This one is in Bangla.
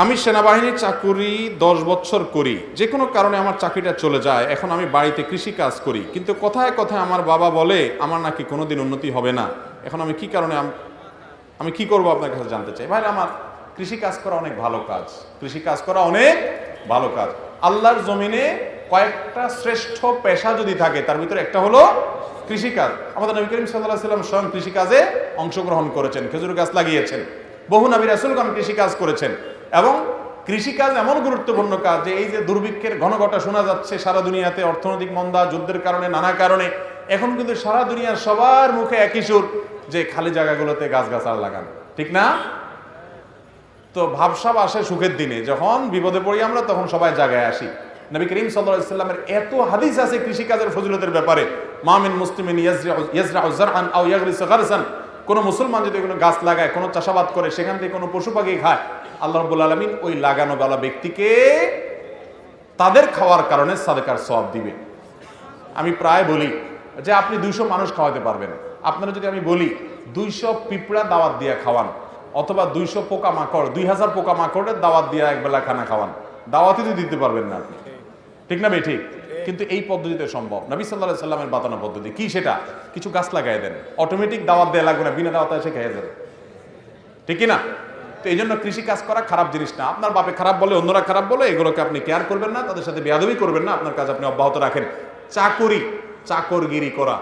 আমি সেনাবাহিনীর চাকুরি দশ বছর করি। যে কোনো কারণে আমার চাকরিটা চলে যায়, এখন আমি বাড়িতে কৃষি কাজ করি। কিন্তু কথায় কথায় আমার বাবা বলে, আমার নাকি কোনোদিন উন্নতি হবে না। এখন আমি কি কারণে আম- আমি কি করব আপনার কাছে জানতে চাই? ভাই আমার কৃষি কাজ করা অনেক ভালো কাজ। কৃষি কাজ করা অনেক ভালো কাজ। আল্লাহর জমিনে কয়েকটা শ্রেষ্ঠ পেশা যদি থাকে, তার ভিতরে একটা হলো কৃষিকাজ। আমাদের নবী করিম সাল্লাহ সাল্লাম স্বয়ং কৃষিকাজে অংশগ্রহণ করেছেন। খেজুর গাছ লাগিয়েছেন। বহু নবী রাসুলগণ কৃষিকাজ করেছেন। এবং কৃষিকাজ এমন গুরুত্বপূর্ণ কাজ যে এই যে দুর্ভিক্ষের ঘন ঘটা শোনা যাচ্ছে সারা দুনিয়াতে, অর্থনৈতিক মন্দা, যুদ্ধের কারণে, নানা কারণে, এখন কিন্তু সারা দুনিয়ার সবার মুখে একই সুর যে খালি জায়গাগুলোতে গাছগাছাল লাগান। ঠিক না? তো ভাবসাব আসে সুখের দিনে, যখন বিপদে পড়ি আমরা, তখন সবাই জায়গায় আসি। নবী করিম সাল্লামের এত হাদিস আছে কৃষিকাজের ফজিলতের ব্যাপারে মামিন মুসলিমিন কোন মুসলমান যদি কোনো গাছ লাগায়, কোনো চাষাবাদ করে, সেখান থেকে কোনো পশু পাখি খায়, আল্লাহ রাব্বুল আলামিন ওই লাগানো গালা ব্যক্তিকে তাদের খাওয়ার কারণে সাদেকার সব দিবে আমি প্রায় বলি যে আপনি দুইশো মানুষ খাওয়াতে পারবেন। আপনারা যদি আমি বলি দুইশো পিঁপড়া দাওয়াত দিয়ে খাওয়ান, অথবা দুইশো পোকা মাকড় দুই হাজার পোকা মাকড়ের দাওয়াত দিয়ে একবেলা খানা খাওয়ান, দাওয়াতই তো দিতে পারবেন না আপনি। ঠিক না ভাই, ঠিক? কিন্তু এই পদ্ধতিতে সম্ভব। নবী সাল্লাহ সাল্লামের বাতানো পদ্ধতি কি সেটা? কিছু গাছ লাগাই দেন। অটোমেটিক দাওয়াত দেওয়া লাগবে না, বিনা দাওয়াতে এসে খেয়ে যাবে। ঠিক না তো এই জন্য কৃষি কাজ করা খারাপ জিনিস না। আপনার বাপে খারাপ বলে, অন্যরা খারাপ বলে, এগুলোকে আপনি কেয়ার করবেন না, তাদের সাথে বেয়াদবি করবেন না, আপনার কাজ আপনি অব্যাহত রাখেন। চাকরি, চাকরগিরি করা